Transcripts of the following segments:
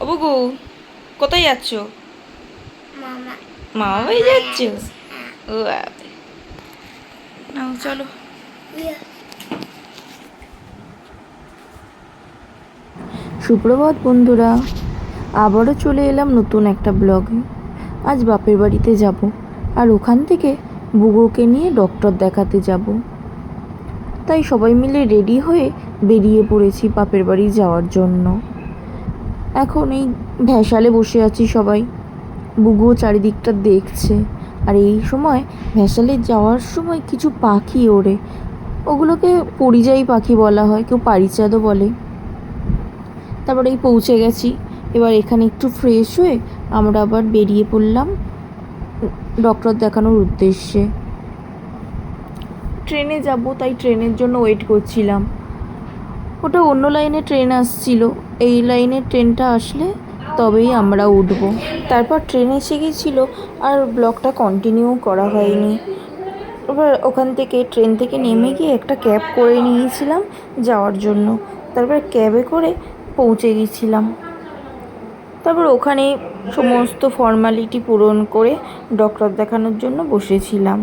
ও বুগু কোথায় যাচ্ছ? মামা। বাড়ি যাচ্ছ? ও নাও চলো। সুপ্রভাত বন্ধুরা। আবারও চলে এলাম নতুন একটা ব্লগে। আজ বাপের বাড়িতে যাব আর ওখান থেকে বুগুকে নিয়ে ডক্টর দেখাতে যাব। তাই সবাই মিলে রেডি হয়ে বেরিয়ে পড়েছি বাপের বাড়ি যাওয়ার জন্য। এখন এই ভ্যাসালে বসে আছি সবাই। বুগুও চারিদিকটা দেখছে। আর এই সময় ভ্যাসালে যাওয়ার সময় কিছু পাখি ওড়ে। ওগুলোকে পরিযায়ী পাখি বলা হয়, কেউ পারিচাঁদও বলে। তারপরে এই পৌঁছে গেছি। এবার এখানে একটু ফ্রেশ হয়ে আমরা আবার বেরিয়ে পড়লাম ডক্টর দেখানোর উদ্দেশ্যে। ট্রেনে যাব, তাই ট্রেনের জন্য ওয়েট করছিলাম। ওটা অন্য লাইনে ট্রেন আসছিল। এই লাইনের ট্রেনটা আসলে তবেই আমরা উঠবো। তারপর ট্রেন এসে গেছিল আর ব্লগটা কন্টিনিউ করা হয়নি। এবার ওখান থেকে ট্রেন থেকে নেমে গিয়ে একটা ক্যাব করে নিয়েছিলাম যাওয়ার জন্য। তারপর ক্যাবে করে পৌঁছে গেছিলাম। তারপর ওখানে সমস্ত ফর্মালিটি পূরণ করে ডক্টর দেখানোর জন্য বসেছিলাম।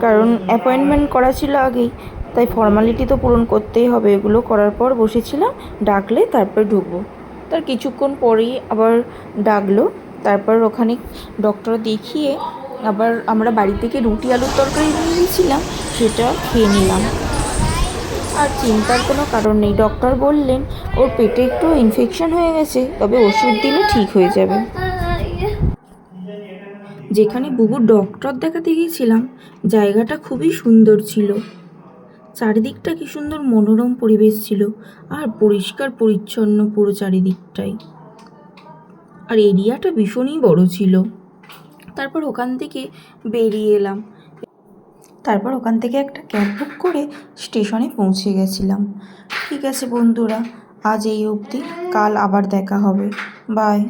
কারণ অ্যাপয়েন্টমেন্ট করা ছিল আগেই। তাই ফর্মালিটি তো পূরণ করতেই হবে। এগুলো করার পর বসেছিলাম, ডাকলে তারপর ঢুকবো। তার কিছুক্ষণ পরেই আবার ডাকলো, তারপর ওখানে ডক্টর দেখিয়ে আবার আমরা বাড়ি থেকে রুটি আলুর তরকারি নিয়ে গেছিলাম সেটা খেয়ে নিলাম। আর চিন্তার কোনো কারণ নেই। ডক্টর বললেন, ওর পেটে একটু ইনফেকশন হয়ে গেছে, তবে ওষুধ দিলে ঠিক হয়ে যাবে। যেখানে বুবু ডক্টর দেখাতে গিয়েছিলাম, জায়গাটা খুবই সুন্দর ছিল। চারিদিকটা কি সুন্দর মনোরম পরিবেশ ছিল আর পরিষ্কার পরিচ্ছন্ন পুরো চারিদিকটাই। আর এরিয়াটা ভীষণই বড় ছিল। তারপর ওখান থেকে বেরিয়ে এলাম। তারপর ওখান থেকে একটা ক্যাব বুক করে স্টেশনে পৌঁছে গেছিলাম। ঠিক আছে বন্ধুরা, আজ এই অবধি। কাল আবার দেখা হবে। বাই।